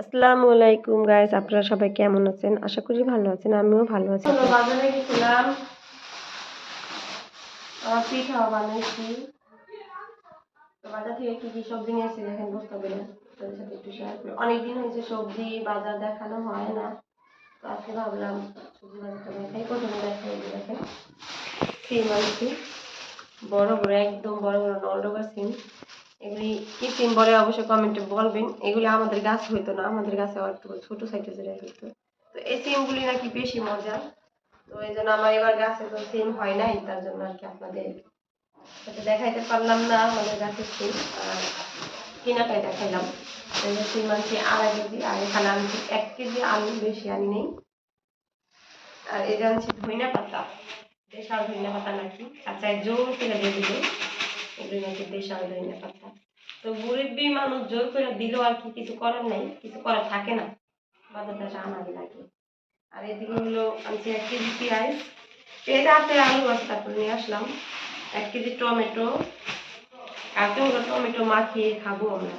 আসসালামু আলাইকুম গাইস আপনারা সবাই কেমন আছেন? আশা করি ভালো আছেন, আমিও ভালো আছি। বাজারে গেছিলাম। আমার পিঠা বানাইছি। তো বাজার থেকে কি কি সবজি নিয়েছি দেখেন বুঝতে পেরে আপনাদের সাথে একটু শেয়ার করি। অনেকদিন হয়েছে সবজি বাজার দেখানো হয় না। তো আজকে ভাবলাম সবজি বাজারটা দেখাই, প্রথমে দেখাই দেখেন। সিম আনছি বড় বড়, একদম বড় বড় নলডোবা সিম এগুলি কি সিম বলে অবশ্যই কমেন্টে বলবেন। এগুলি আমাদের গাছ হইতো না, আমাদের গাছে একটু ছোট সাইজের হইতো। তো এই সিমগুলি নাকি বেশি মজা। তো এই জন্য আমার এবার গাছে তো সিম হয় নাই, তার জন্য আর কি আপনাদের সাথে দেখাইতে পারলাম না আমাদের গাছের সিম আর কেনাটাই দেখাইলাম। সিম আনছি আড়াই কেজি, আর এখানে আনছি এক কেজি আলু বেশি আনি নেই। আর এই যে আনছি ধইনা পাতা, দেশাল ধইনা পাতা নাকি। আচ্ছা জোর করে দিয়ে দিল এগুলো নাকি দেশাল ধইনা পাতা। তো মুরব্বী মানুষ জোর করে দিল আর কি কিছু করার নাই, কিছু করার থাকে না। বাজার থেকে আনার লাগে আর এদিকে হলো আনছি এক কেজি পেঁয়াজ। পেঁয়াজ আছে, আলু আছে, তারপরে নিয়ে আসলাম। এক কেজি টমেটো। কালকে হলো টমেটো মাখিয়ে খাব আমরা।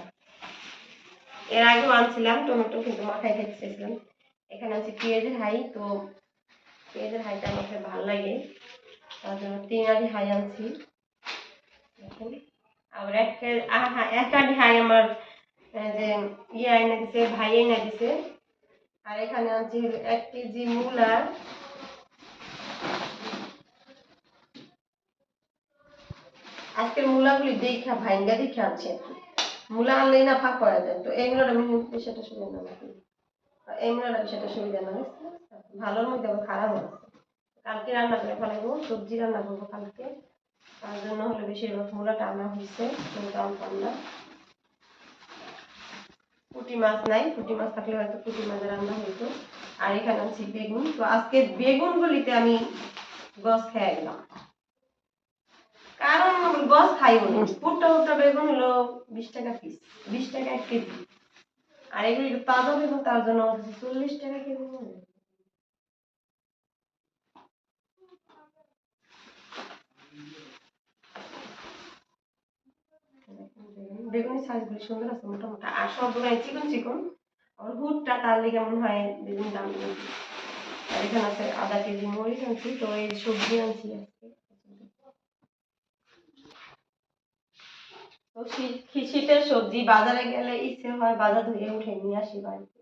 এর আগেও আনছিলাম, টমেটো কিন্তু মাথায় খেতে চাইছিলাম এখানে আছে পেঁয়াজের হাই তো পেঁয়াজের হাইটা আমাকে ভালো লাগে। তার জন্য তিন আড়ি হাই আনছি। দেখুন। আবার এক কে- আহা এক আড়ি হাই আমার যে ইয়ে আইনা দিছে ভাই আইনা দিছে আর এখানে আনছি এক কেজি মূলা আজকের মূলাগুলি দেখা ভাইঙ্গা দেখে আনছি মূলা আনলেই না ফাঁক করা যায় তো এই মূলাটা আমি সেটা সুবিধা না এই মূলাটা সেটা সুবিধা না ভালোর মধ্যে আবার খারাপ আছে কালকে রান্না করে ফেলাবো সবজি রান্না করব কালকে তার জন্য হলে বেশিরভাগ মূলাটা আনা হয়েছে কিন্তু না। পুঁটি মাছ নাই, পুঁটি মাছ থাকলে হয়তো পুঁটি মাছের রান্না হইতো। আর এখানে আনছি বেগুন। তো আজকে বেগুনগুলিতে আমি গছ খেয়ে গেলাম। কারণ গছ খাইও না। ফুটটা ফুটটা বেগুন হলো বিশ টাকা পিস বিশ টাকা এক কেজি। আর এগুলি তাজা বেগুন, তার জন্য চল্লিশ টাকা কেজি। বেগুনের সাইজগুলি সুন্দর আছে মোটামুটি। আর সবগুলাই চিকন চিকন। আর হুটটা তার লিগে মনে হয় বেগুন দাম বেশি আর এখানে আছে আধা কেজি, মরিচ আনছি, তো এই সবজি আনছি আজকে। শীতের সবজি বাজারে গেলে ইচ্ছে হয় বাজার ধুয়ে উঠে নিয়ে আসি বাড়িতে।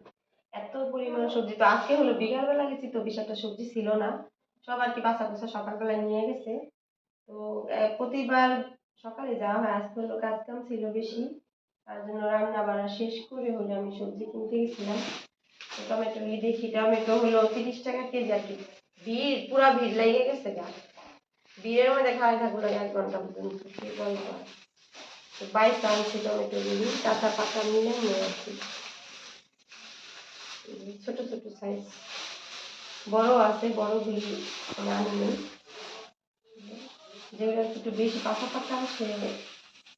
এত পরিমাণ সবজি তো আজকে হলো, বিকালবেলা গেছি তো বেশ একটা সবজি ছিল না। সব আর কি বাসা কুসা সকালবেলা নিয়ে গেছে। তো প্রতিবার সকালে যাওয়া হয়, আজকে হলো কাজ কাম ছিল বেশি। তার জন্য রান্না বান্না শেষ করে হলো আমি সবজি কিনতে গেছিলাম। টমেটো নিয়ে দেখি, টমেটো হলো তিরিশ টাকা কেজি আর কি। ভিড়, পুরা ভিড় লেগে গেছে গা। ভিড়ের মধ্যে খাওয়াই থাকব না এক ঘণ্টা পর্যন্ত কি বলব তো বাইশ আনছি টমেটো গুলি কাঁচা পাকা নিয়ে আসছি ছোট ছোট সাইজ বড় আছে, বড়গুলি আমি আনিনি যেগুলো একটু বেশি পাকা পাতা সে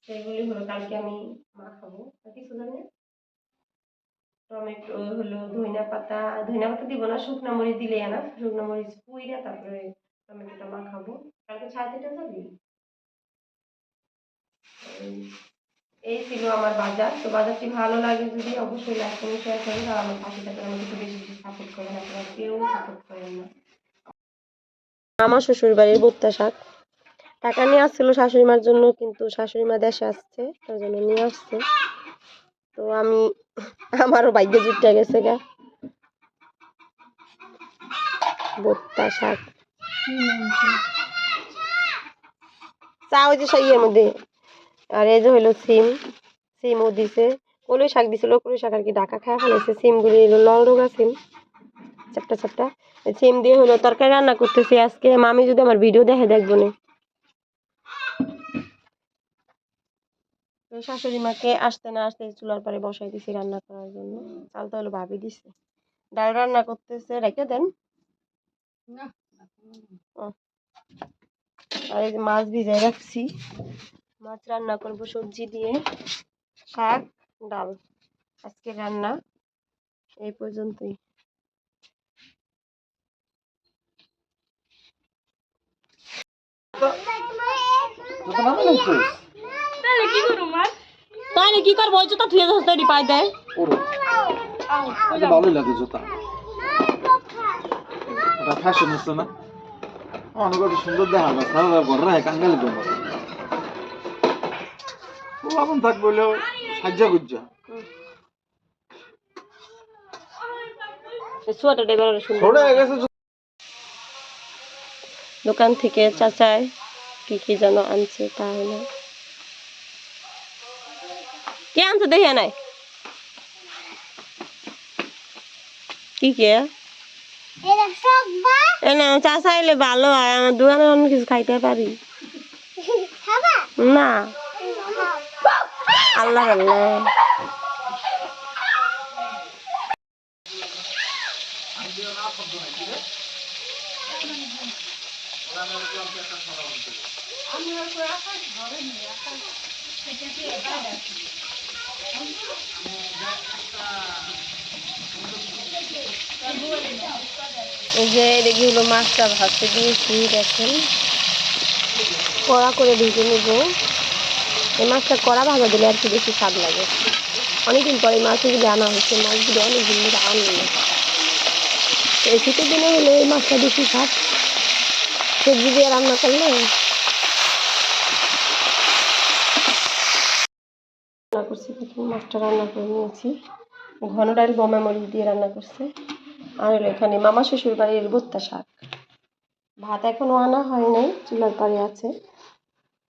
সেগুলি হলো, কালকে আমি মাখাবো। আর কিছু জানি টমেটো হলো ধইনা পাতা ধইনা পাতা দিব না, শুকনো মরিচ দিলে না শুকনো মরিচ পুইরা তারপরে টমেটোটা মাখাবো। কালকে সাড়ে যাবি? এই- ছিল আমার বাজার। তো বাজারটি ভালো লাগে যদি অবশ্যই লাইক করে শেয়ার করেন আর আমার পাশে থাকলে আমাকে একটু বেশি বেশি সাপোর্ট করেন আপনারা কেউ সাপোর্ট করেন না। আমার শ্বশুর বাড়ির ভুট্টা শাক। টাকা নিয়ে আসছিল শাশুড়ি মার জন্য, কিন্তু শাশুড়ি মা দেশে আসছে, তার জন্য নিয়ে আসছে। তো আমি, আমারও ভাগ্যে জুটটা গেছে গা। ভুট্টা শাক। চা যে ইয়ের মধ্যে, আর এই যে হইল সিম, সিমও দিছে। কলই শাক দিছিল, কলই শাক আর কি ডাকা খায় ফেলেছে সিমগুলি লল রোগা সিম চাপটা চাপটা সিম দিয়ে হলো তরকারি রান্না করতেছি আজকে। মামি যদি আমার ভিডিও দেখে দেখব না। তো শাশুড়ি মাকে আসতে না আসতে চুলার পারে বসাই দিছি রান্না করার জন্য। চালটা হলো ভাবি দিছে। ডাল রান্না করতেছে রেখে দেন। ও। আর এই মাছ ভিজাই রাখছি। মাছ রান্না করব সবজি দিয়ে। শাক ডাল। আজকে রান্না। এই পর্যন্তই। তাহলে কি করব ওই জুতা থুয়ে ধরতে পাই দেয় ভালোই লাগে জুতা। এটা ফ্যাশন হচ্ছে না? অনেক সুন্দর দেখা যায় সারা কাঙ্গালি দম ও আপন থাক বললেও সাজ্জা গুজ্জা। দোকান থেকে চাচায় কি কি যেন আনছে তা হলো। কে আনছে দেখে নাই? কি কে? না চাচা এলে ভালো হয় আমার দোকানে অনেক কিছু খাইতে পারি। না। আল্লাহ আল্লাহ। এই যে হলো মাছটা ভাজতে দিয়েছি, দেখেন। কড়া করে ভেজে নেব। এই মাছটা কড়া ভাজা দিলে আর কি বেশি স্বাদ লাগে। অনেকদিন পরে মাছগুলি আনা হয়েছে, মাছগুলি অনেকদিন ধরে আনলো। এই শীতের দিনে হলে এই মাছটা বেশি স্বাদ। সবজি দিয়ে রান্না করলে রান্না করছি। প্রথম মাছটা রান্না করে নিয়েছি। ঘন ডাইল বোমা মরিচ দিয়ে রান্না করছে। আর এখানে মামা শ্বশুর বাড়ির ভুট্টা শাক। ভাত এখনও আনা হয় নাই, চুলার পাড়ে আছে।